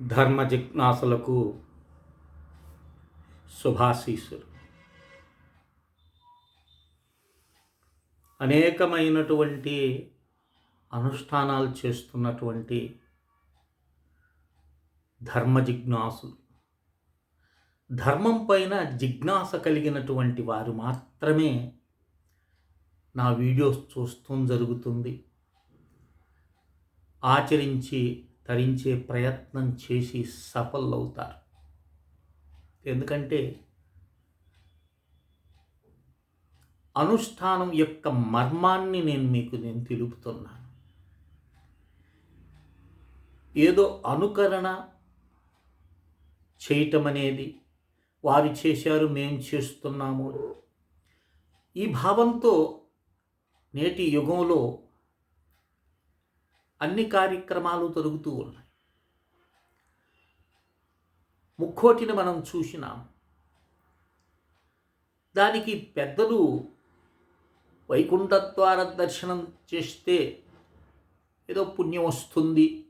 ధర్మ జిజ్ఞాసులకు శుభాశీసులు అనేకమైనటువంటి అనుష్ఠానాలు చేస్తున్నటువంటి ధర్మ జిజ్ఞాసులు ధర్మం పైన జిజ్ఞాస కలిగినటువంటి వారు మాత్రమే నా వీడియోస్ చూస్తూ జరుగుతుంది. ఆచరించి తరించే ప్రయత్నం చేసి సఫలవుతారు. ఎందుకంటే అనుష్ఠానం యొక్క మర్మాన్ని నేను మీకు నేను తెలుపుతున్నాను. ఏదో అనుకరణ చేయటం అనేది వారు చేశారు మేము చేస్తున్నాము. ఈ భావంతో నేటి యుగంలో అన్ని కార్యక్రమాలు జరుగుతూ ఉన్నాయి. ముక్కోటిని మనం చూసినాం. దానికి పెద్దలు వైకుంఠద్వార దర్శనం చేస్తే ఏదో పుణ్యం వస్తుంది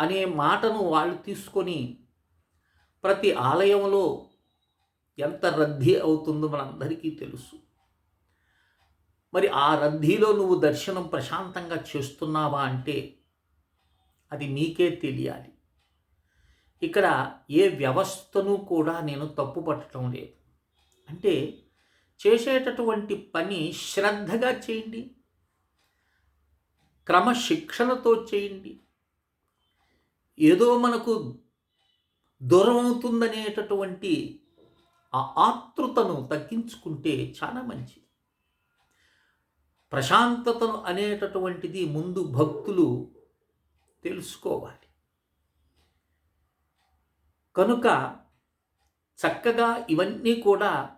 అనే మాటను వాళ్ళు తీసుకొని ప్రతి ఆలయంలో ఎంత రద్దీ అవుతుందో మనందరికీ తెలుసు. మరి ఆ రద్దీలో నువ్వు దర్శనం ప్రశాంతంగా చేస్తున్నావా అంటే అది నీకే తెలియాలి. ఇక్కడ ఏ వ్యవస్థను కూడా నేను తప్పు పట్టడం లేదు. అంటే చేసేటటువంటి పని శ్రద్ధగా చేయండి. క్రమశిక్షణతో చేయండి. ఏదో మనకు దూరం అవుతుందనేటటువంటి ఆ ఆతృతను తగ్గించుకుంటే చాలా మంచిది. ప్రశాంతతను అనేటటువంటిది ముందు భక్తులు తెలుసుకోవాలి. కనుక చక్కగా ఇవన్నీ కూడా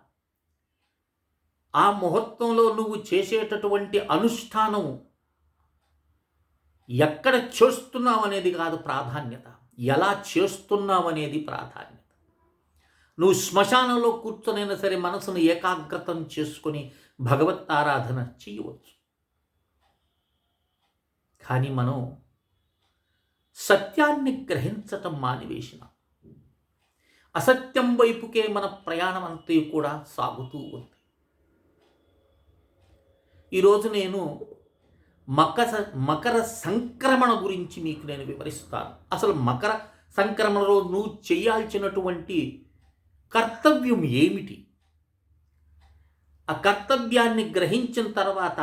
ఆ ముహూర్తంలో నువ్వు చేసేటటువంటి అనుష్ఠానం ఎక్కడ చేస్తున్నావు అనేది కాదు ప్రాధాన్యత. ఎలా చేస్తున్నావు అనేది ప్రాధాన్యత. నువ్వు శ్మశానంలో కూర్చొనైనా సరే మనసును ఏకాగ్రతం చేసుకొని భగవత్ ఆరాధన చేయవచ్చు. కానీ మనం సత్యాన్ని గ్రహించటం మానివేసిన. అసత్యం వైపుకే మన ప్రయాణం అంతా కూడా సాగుతూ ఉంది. ఈరోజు నేను మకర మకర సంక్రమణ గురించి మీకు నేను వివరిస్తాను. అసలు మకర సంక్రమణలో నువ్వు చేయాల్సినటువంటి కర్తవ్యం ఏమిటి? ఆ కర్తవ్యాన్ని గ్రహించిన తర్వాత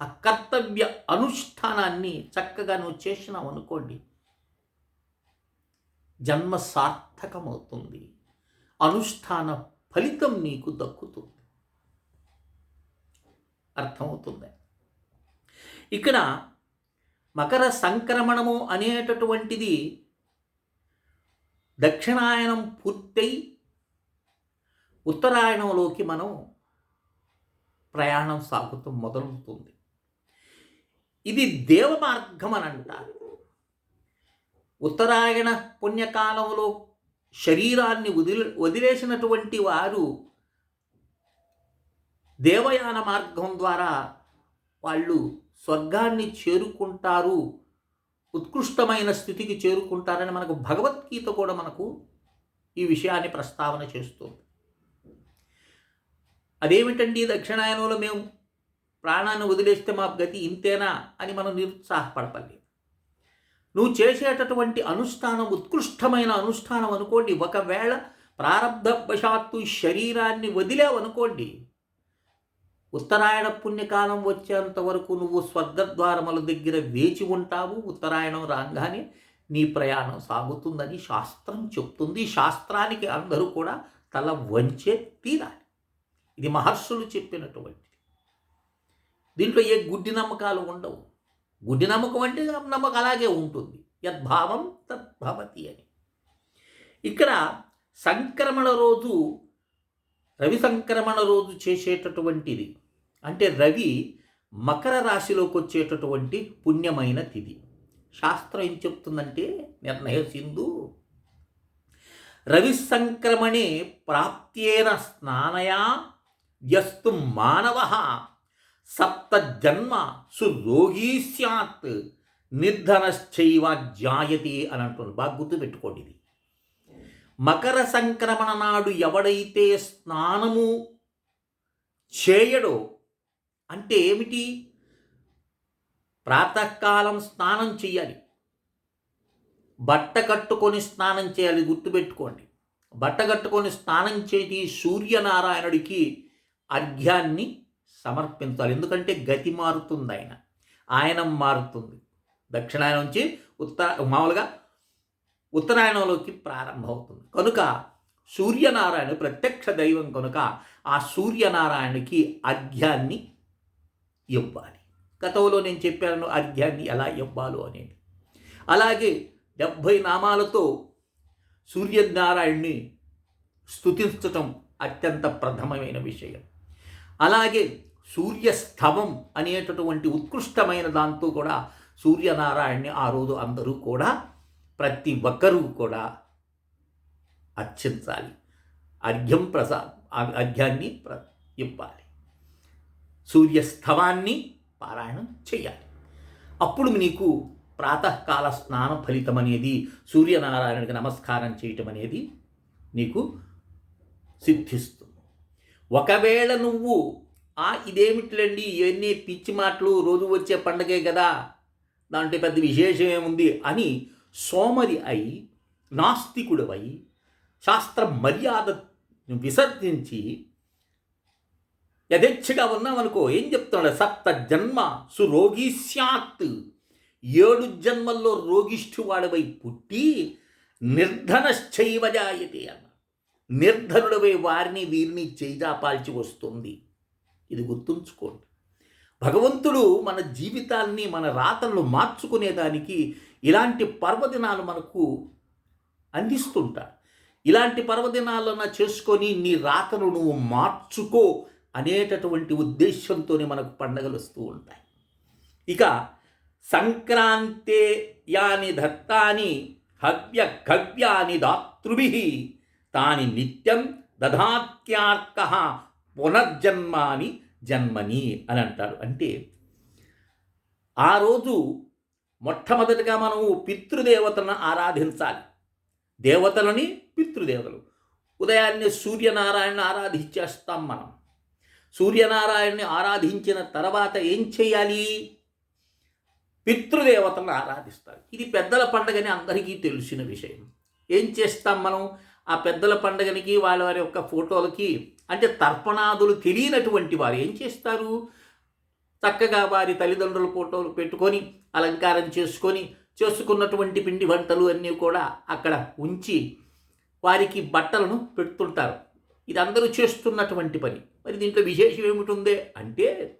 ఆ కర్తవ్య అనుష్ఠానాన్ని చక్కగా నువ్వు చేసినావు అనుకోండి జన్మ సార్థకమవుతుంది. అనుష్ఠాన ఫలితం నీకు దక్కుతుంది. అర్థమవుతుంది. ఇక్కడ మకర సంక్రమణము అనేటటువంటిది దక్షిణాయనం పూర్తయి ఉత్తరాయణంలోకి మనం ప్రయాణం సాగుతూ మొదలవుతుంది. ఇది దేవ మార్గం అని అంటారు. ఉత్తరాయణ పుణ్యకాలంలో శరీరాన్ని వదిలి వదిలేసినటువంటి వారు దేవయాన మార్గం ద్వారా వాళ్ళు స్వర్గాన్ని చేరుకుంటారు ఉత్కృష్టమైన స్థితికి చేరుకుంటారని మనకు భగవద్గీత కూడా మనకు ఈ విషయాన్ని ప్రస్తావన చేస్తుంది. అదేమిటండి దక్షిణాయనంలో మేము ప్రాణాన్ని వదిలేస్తే మా గతి ఇంతేనా అని మనం నిరుత్సాహపడపలేదు నువ్వు చేసేటటువంటి అనుష్ఠానం ఉత్కృష్టమైన అనుష్ఠానం అనుకోండి ఒకవేళ ప్రారంభవశాత్తు శరీరాన్ని వదిలేవనుకోండి ఉత్తరాయణ పుణ్యకాలం వచ్చేంత వరకు నువ్వు స్వర్గద్వారముల దగ్గర వేచి ఉంటావు ఉత్తరాయణం రాగానే నీ ప్రయాణం సాగుతుందని శాస్త్రం చెప్తుంది. శాస్త్రానికి అందరూ కూడా తల వంచే తీరాలి. ఇది మహర్షులు చెప్పినటువంటిది. దీంట్లో ఏ గుడ్డి నమ్మకాలు ఉండవు. గుడ్డి నమ్మకం అంటే నమ్మకం అలాగే ఉంటుంది. యద్భావం తద్భవతి అని. ఇక్కడ సంక్రమణ రోజు రవి సంక్రమణ రోజు చేసేటటువంటిది. అంటే రవి మకర రాశిలోకి వచ్చేటటువంటి పుణ్యమైన తిథి. శాస్త్రం ఏం చెప్తుందంటే నిర్ణయ సింధు రవి సంక్రమణే ప్రాప్త్యేన స్నానయా యస్తు మానవ సప్త జన్మ సురోగీ సత్ నిర్ధనశ్చైవ జాయతి అని అంటుంది బాగా గుర్తుపెట్టుకోండి ఇది. మకర సంక్రమణ నాడు ఎవడైతే స్నానము చేయడో అంటే ఏమిటి? ప్రాతకాలం స్నానం చేయాలి. బట్ట కట్టుకొని స్నానం చేయాలి గుర్తుపెట్టుకోండి. బట్ట కట్టుకొని స్నానం చేసి సూర్యనారాయణుడికి అర్ఘ్యాన్ని సమర్పించాలి. ఎందుకంటే గతి మారుతుంది ఆయన. ఆయనం మారుతుంది. దక్షిణాయనం నుంచి ఉత్తర మామూలుగా ఉత్తరాయణంలోకి ప్రారంభమవుతుంది. కనుక సూర్యనారాయణ ప్రత్యక్ష దైవం కనుక ఆ సూర్యనారాయణకి అర్ఘ్యాన్ని ఇవ్వాలి. గతంలో నేను చెప్పాను అర్ఘ్యాన్ని ఎలా ఇవ్వాలో అనేది. అలాగే డెబ్భై నామాలతో సూర్యనారాయణ్ణి స్థుతించటం అత్యంత ప్రథమమైన విషయం. అలాగే సూర్యస్తవం అనేటటువంటి ఉత్కృష్టమైన దాంతో కూడా సూర్యనారాయణ్ణి ఆ రోజు అందరూ కూడా ప్రతి ఒక్కరూ కూడా అర్చించాలి. అర్ఘ్యం ప్రసా అర్ఘ్యాన్ని ప్ర ఇవ్వాలి. సూర్యస్తవాన్ని పారాయణం చేయాలి. అప్పుడు నీకు ప్రాతకాల స్నాన ఫలితం అనేది సూర్యనారాయణుడికి నమస్కారం చేయటం అనేది నీకు సిద్ధిస్తుంది ఒకవేళ నువ్వు ఆ ఇదేమిటిలండి? ఇవన్నీ పిచ్చి మాటలు రోజు వచ్చే పండగే కదా దాంట్లో పెద్ద విశేషం ఏముంది? అని సోమరి అయి నాస్తికుడవై శాస్త్ర మర్యాద విసర్జించి యథేచ్ఛగా ఉన్నామనుకో ఏం చెప్తున్నాడు? సప్త జన్మ సురోగి స్యాత్. ఏడు జన్మల్లో రోగిష్ఠు వాడవై పుట్టి నిర్ధనశ్చైవజాయతే అన్న నిర్ధనుడవై వారిని వీరిని చేజాపాల్చి వస్తుంది. ఇది గుర్తుంచుకోండి. భగవంతుడు మన జీవితాన్ని మన రాతలను మార్చుకునేదానికి ఇలాంటి పర్వదినాలు మనకు అందిస్తుంటాడు. ఇలాంటి పర్వదినాలన్న చేసుకొని నీ రాతను నువ్వు మార్చుకో అనేటటువంటి ఉద్దేశంతోనే మనకు పండగలు వస్తూ ఉంటాయి. ఇక సంక్రాంతే యాని దత్తాని హవ్య కవ్యాని దాతృభి తాని నిత్యం దధాత్యార్క పునర్జన్మాని జన్మని అని అంటారు. అంటే ఆ రోజు మొట్టమొదటిగా మనము పితృదేవతలను ఆరాధించాలి. దేవతలని పితృదేవతలు. ఉదయాన్నే సూర్యనారాయణ ఆరాధించేస్తాం మనం. సూర్యనారాయణని ఆరాధించిన తర్వాత ఏం చేయాలి? పితృదేవతలను ఆరాధిస్తారు. ఇది పెద్దల పండగని అందరికీ తెలిసిన విషయం. ఏం చేస్తాం మనం? ఆ పెద్దల పండగనికి వాళ్ళ వారి యొక్క ఫోటోలకి అంటే తర్పణాదులు తెలియనటువంటి వారు ఏం చేస్తారు? చక్కగా వారి తల్లిదండ్రుల ఫోటోలు పెట్టుకొని అలంకారం చేసుకొని చేసుకున్నటువంటి పిండి వంటలు అన్నీ కూడా అక్కడ ఉంచి వారికి బట్టలను పెడుతుంటారు. ఇది అందరూ చేస్తున్నటువంటి పని. మరి దీంట్లో విశేషం ఏమిటి అంటే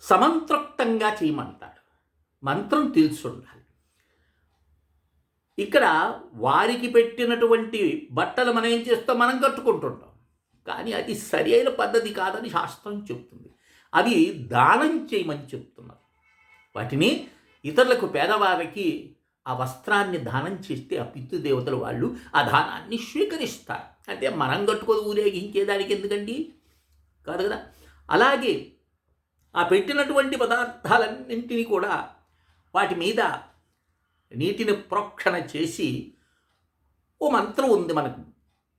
సమంతృప్తంగా చేయమంటాడు. మంత్రం తెలుసుండాలి. ఇక్కడ వారికి పెట్టినటువంటి బట్టలు మనం ఏం చేస్తాం? మనం కట్టుకుంటుంటాం. కానీ అది సరి అయిన పద్ధతి కాదని శాస్త్రం చెప్తుంది. అవి దానం చేయమని చెప్తున్నారు. వాటిని ఇతరులకు పేదవారికి ఆ వస్త్రాన్ని దానం చేస్తే ఆ పితృదేవతలు వాళ్ళు ఆ దానాన్ని స్వీకరిస్తారు. అంటే మనం కట్టుకొని ఊరేగించేదానికి ఎందుకండి? కాదు కదా? అలాగే ఆ పెట్టినటువంటి పదార్థాలన్నింటినీ కూడా వాటి మీద నీటిని ప్రోక్షణ చేసి ఓ మంత్రం ఉంది మనకు.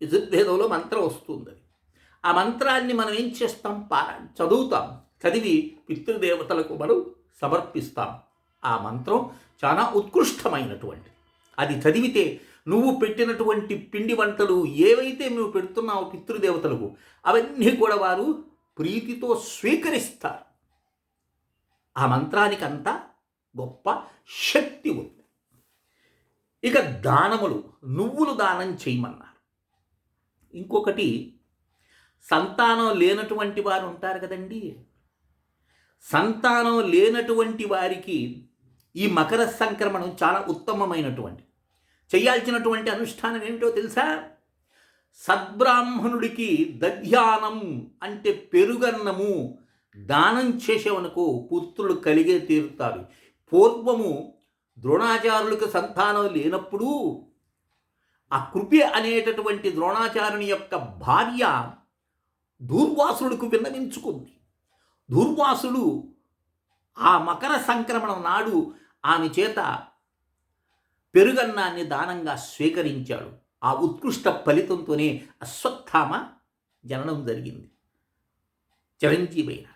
యజుర్వేదంలో మంత్రం వస్తుంది ఆ మంత్రాన్ని మనం ఏం చేస్తాం? పారా చదువుతాం. చదివి పితృదేవతలకు మనం సమర్పిస్తాం. ఆ మంత్రం చాలా ఉత్కృష్టమైనటువంటి అది చదివితే నువ్వు పెట్టినటువంటి పిండి వంటలు ఏవైతే నువ్వు పెడుతున్నావు పితృదేవతలకు అవన్నీ కూడా వారు ప్రీతితో స్వీకరిస్తారు. ఆ మంత్రానికి గొప్ప శక్తి ఉంది. ఇక దానములు నువ్వులు దానం చేయమన్నారు. ఇంకొకటి సంతానం లేనటువంటి వారు ఉంటారు కదండి. సంతానం లేనటువంటి వారికి ఈ మకర సంక్రమణం చాలా ఉత్తమమైనటువంటి చేయాల్సినటువంటి అనుష్ఠానం ఏమిటో తెలుసా? సద్బ్రాహ్మణుడికి దధ్యానం అంటే పెరుగన్నము దానం చేసేవనుకో పుత్రులు కలిగే తీరుతారు పూర్వము ద్రోణాచారులకు సంతానం లేనప్పుడు ఆ కృపి అనేటటువంటి ద్రోణాచారుని యొక్క భార్య దూర్వాసులకు విన్నవించుకుంది. దూర్వాసుడు ఆ మకర సంక్రమణం నాడు ఆమె చేత పెరుగన్నాన్ని దానంగా స్వీకరించాడు. ఆ ఉత్కృష్ట ఫలితంతోనే అశ్వత్థామ జననం జరిగింది. చిరంజీవైన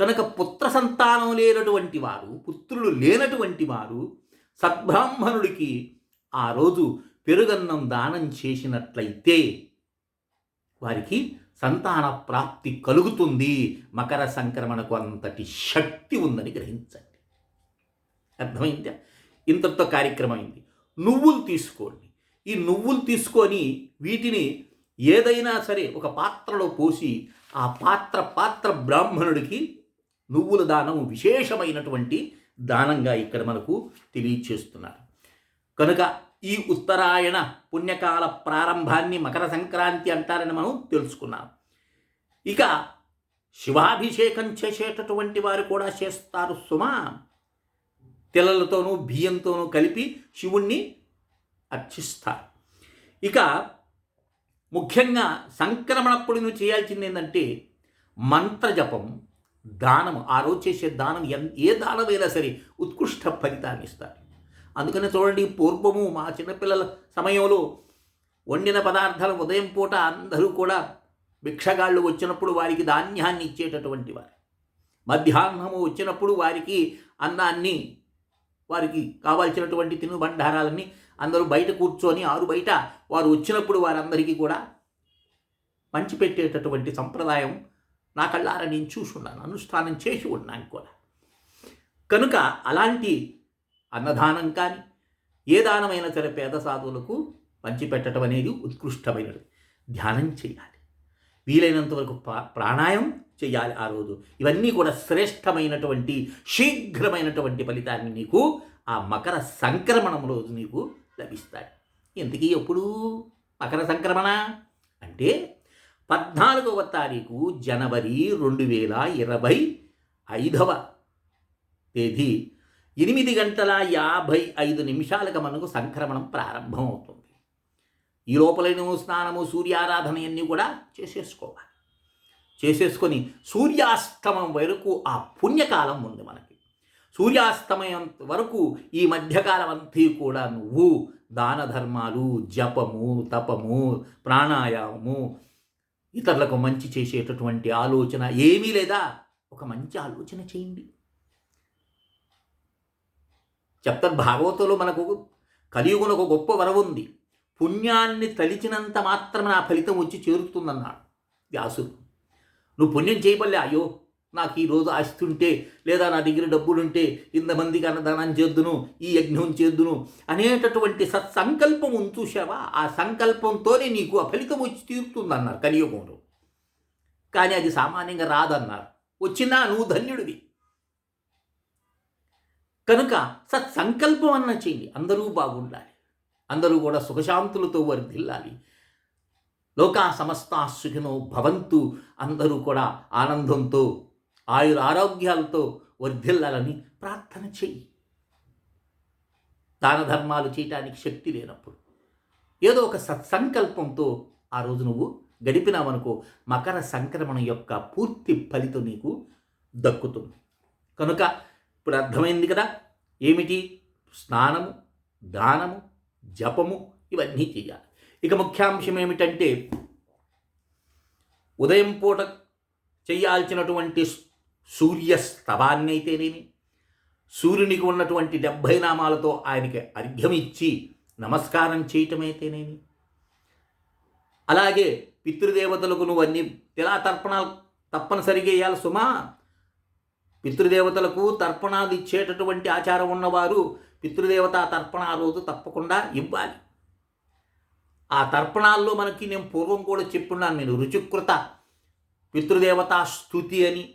కనుక పుత్ర సంతానం లేనటువంటి వారు పుత్రులు లేనటువంటి వారు సద్బ్రాహ్మణుడికి ఆ రోజు పెరుగన్నం దానం చేసినట్లయితే వారికి సంతాన ప్రాప్తి కలుగుతుంది. మకర సంక్రమణకు అంతటి శక్తి ఉందని గ్రహించండి. అర్థమైందా? ఇంతటితో కార్యక్రమం అయింది. నువ్వులు తీసుకోండి. ఈ నువ్వులు తీసుకొని వీటిని ఏదైనా సరే ఒక పాత్రలో పోసి ఆ పాత్ర పాత్ర బ్రాహ్మణుడికి నువ్వుల దానం విశేషమైనటువంటి దానంగా ఇక్కడ మనకు తెలియచేస్తున్నారు. కనుక ఈ ఉత్తరాయణ పుణ్యకాల ప్రారంభాన్ని మకర సంక్రాంతి అంటారని మనం తెలుసుకున్నాం. ఇక శివాభిషేకం చేసేటటువంటి వారు కూడా చేస్తారు సుమా. తెల్లలతోనూ బియ్యంతోనూ కలిపి శివుణ్ణి అర్చిస్తారు. ఇక ముఖ్యంగా సంక్రమణప్పుడు నువ్వు చేయాల్సింది ఏంటంటే మంత్రజపం. దానము ఆ రోజు చేసే దానం ఎన్ ఏ దానమైనా సరే ఉత్కృష్ట ఫలితాన్ని ఇస్తారు అందుకనే చూడండి పూర్వము మా చిన్నపిల్లల సమయంలో వండిన పదార్థాలు ఉదయం పూట అందరూ కూడా భిక్షగాళ్ళు వచ్చినప్పుడు వారికి ధాన్యాన్ని ఇచ్చేటటువంటి వారు. మధ్యాహ్నము వచ్చినప్పుడు వారికి అన్నాన్ని వారికి కావాల్సినటువంటి తినుబండారాలన్నీ అందరూ బయట కూర్చొని ఆరు బయట వారు వచ్చినప్పుడు వారందరికీ కూడా పంచిపెట్టేటటువంటి సంప్రదాయం నా కళ్ళారా నేను చూసున్నాను అనుష్ఠానం చేసి ఉన్నాను కూడా. కనుక అలాంటి అన్నదానం కానీ ఏ దానమైనా సరే పేద సాధువులకు పంచిపెట్టడం అనేది ఉత్కృష్టమైనది. ధ్యానం చేయాలి. వీలైనంత వరకు ప్రా- ప్రాణాయం చేయాలి ఆ రోజు. ఇవన్నీ కూడా శ్రేష్టమైనటువంటి శీఘ్రమైనటువంటి ఫలితాన్ని నీకు ఆ మకర సంక్రమణం రోజు నీకు లభిస్తాయి. ఎందుకీ ఎప్పుడు మకర సంక్రమణ? అంటే పద్నాలుగవ తారీఖు జనవరి రెండు వేల ఇరవై ఐదవ తేదీ. ఎనిమిది గంటల యాభై ఐదు నిమిషాలకు మనకు సంక్రమణం ప్రారంభమవుతుంది. ఈ లోపలైన స్నానము సూర్యారాధన అన్నీ కూడా చేసేసుకోవాలి. చేసేసుకొని సూర్యాస్తమం వరకు ఆ పుణ్యకాలం ఉంది మనకి. సూర్యాస్తమయం వరకు ఈ మధ్యకాలం అంతా కూడా నువ్వు దాన ధర్మాలు జపము తపము ప్రాణాయామము ఇతరులకు మంచి చేసేటటువంటి ఆలోచన ఏమీ లేదా? ఒక మంచి ఆలోచన చేయండి. చెప్తారు భాగవతంలో మనకు కలియుగున ఒక గొప్ప వరం ఉంది. పుణ్యాన్ని తలిచినంత మాత్రం నా ఫలితం వచ్చి చేరుతుందన్నాడు వ్యాసుడు. నువ్వు పుణ్యం చేయబల్లే అయ్యో. నాకు ఈరోజు ఆస్తుంటే లేదా నా దగ్గర డబ్బులుంటే ఇంతమందికి అన్నదానం చేద్దును ఈ యజ్ఞం చేద్దును అనేటటువంటి సత్సంకల్పం ఉంచూసావా ఆ సంకల్పంతోనే నీకు ఆ ఫలితం వచ్చి తీరుతుందన్నారు కలియుగంలో. కానీ అది సామాన్యంగా రాదన్నారు. వచ్చినా నువ్వు ధన్యుడివి. కనుక సత్సంకల్పం అన్న చెయ్యి. అందరూ బాగుండాలి. అందరూ కూడా సుఖశాంతులతో వర్ధిల్లాలి లోకా సమస్త సుఖినో భవంతు. అందరూ కూడా ఆనందంతో ఆయుర ఆరోగ్యాలతో వర్ధిల్లాలని ప్రార్థన చెయ్యి. దాన ధర్మాలు చేయటానికి శక్తి లేనప్పుడు ఏదో ఒక సత్సంకల్పంతో ఆ రోజు నువ్వు గడిపినావనుకో మకర సంక్రమణ యొక్క పూర్తి ఫలితం నీకు దక్కుతుంది. కనుక ఇప్పుడు అర్థమైంది కదా? ఏమిటి? స్నానము దానము జపము ఇవన్నీ చేయాలి ఇక ముఖ్యాంశం ఏమిటంటే ఉదయం పూట చేయాల్సినటువంటి సూర్యస్తవాన్ని అయితేనేమి సూర్యునికి ఉన్నటువంటి డెబ్భై నామాలతో ఆయనకి అర్ఘ్యం ఇచ్చి నమస్కారం చేయటమైతేనేమి? అలాగే పితృదేవతలకు నువ్వు అన్ని తిలా తర్పణాలు తప్పనిసరిగా వేయాలి సుమా. పితృదేవతలకు తర్పణాలు ఇచ్చేటటువంటి ఆచారం ఉన్నవారు పితృదేవత తర్పణ రోజు తప్పకుండా ఇవ్వాలి. ఆ తర్పణాల్లో మనకి నేను పూర్వం కూడా చెప్పున్నాను నేను రుచికృత పితృదేవతా స్థుతి అని.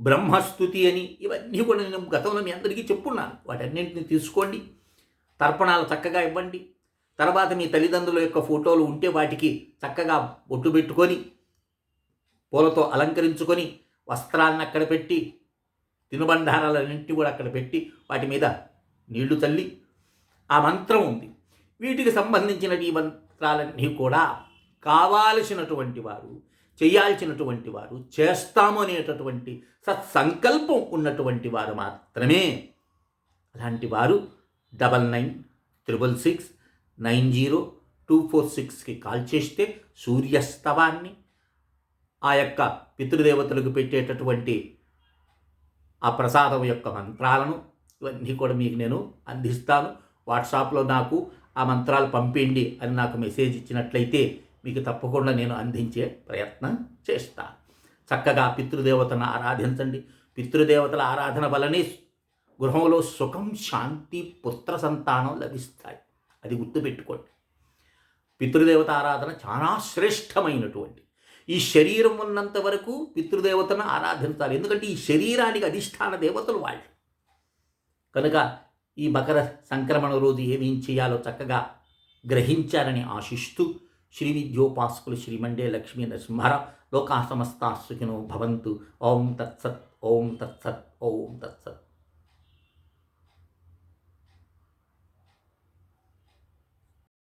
బ్రహ్మస్థుతి అని ఇవన్నీ కూడా నేను గతంలో మీ అందరికీ చెప్పున్నాను. వాటన్నింటిని తీసుకోండి తర్పణాలు చక్కగా ఇవ్వండి. తర్వాత మీ తల్లిదండ్రుల యొక్క ఫోటోలు ఉంటే వాటికి చక్కగా బొట్టు పెట్టుకొని పూలతో అలంకరించుకొని వస్త్రాలను అక్కడ పెట్టి తినుబండారాలన్నింటినీ కూడా అక్కడ పెట్టి వాటి మీద నీళ్ళు తల్లి ఆ మంత్రం ఉంది. వీటికి సంబంధించిన ఈ మంత్రాలన్నీ కూడా కావాల్సినటువంటి వారు చేయాల్సినటువంటి వారు చేస్తాము అనేటటువంటి సత్సంకల్పం ఉన్నటువంటి వారు మాత్రమే. అలాంటి వారు double nine triple six nine zero two four సిక్స్కి కాల్ చేస్తే సూర్యస్తవాన్ని ఆ యొక్క పితృదేవతలకు పెట్టేటటువంటి ఆ ప్రసాదం యొక్క మంత్రాలను ఇవన్నీ కూడా మీకు నేను అందిస్తాను. వాట్సాప్లో నాకు ఆ మంత్రాలు పంపిండి అని నాకు మెసేజ్ ఇచ్చినట్లయితే మీకు తప్పకుండా నేను అందించే ప్రయత్నం చేస్తాను చక్కగా పితృదేవతను ఆరాధించండి. పితృదేవతల ఆరాధన వలనే గృహంలో సుఖం శాంతి పుత్ర సంతానం లభిస్తాయి. అది గుర్తుపెట్టుకోండి. పితృదేవత ఆరాధన చాలా శ్రేష్టమైనటువంటి. ఈ శరీరం ఉన్నంత వరకు పితృదేవతను ఆరాధించాలి. ఎందుకంటే ఈ శరీరానికి అధిష్టాన దేవతలు వాళ్ళు. కనుక ఈ మకర సంక్రమణ రోజు ఏమేం చేయాలో చక్కగా గ్రహించారని ఆశిస్తూ శ్రీ విద్యోపాసకులు శ్రీమండే లక్ష్మీ నరసింహర లోకా సమస్తా సుఖినో భవంతు. ఓం తత్సత్ ఓం తత్సత్ ఓం తత్సత్.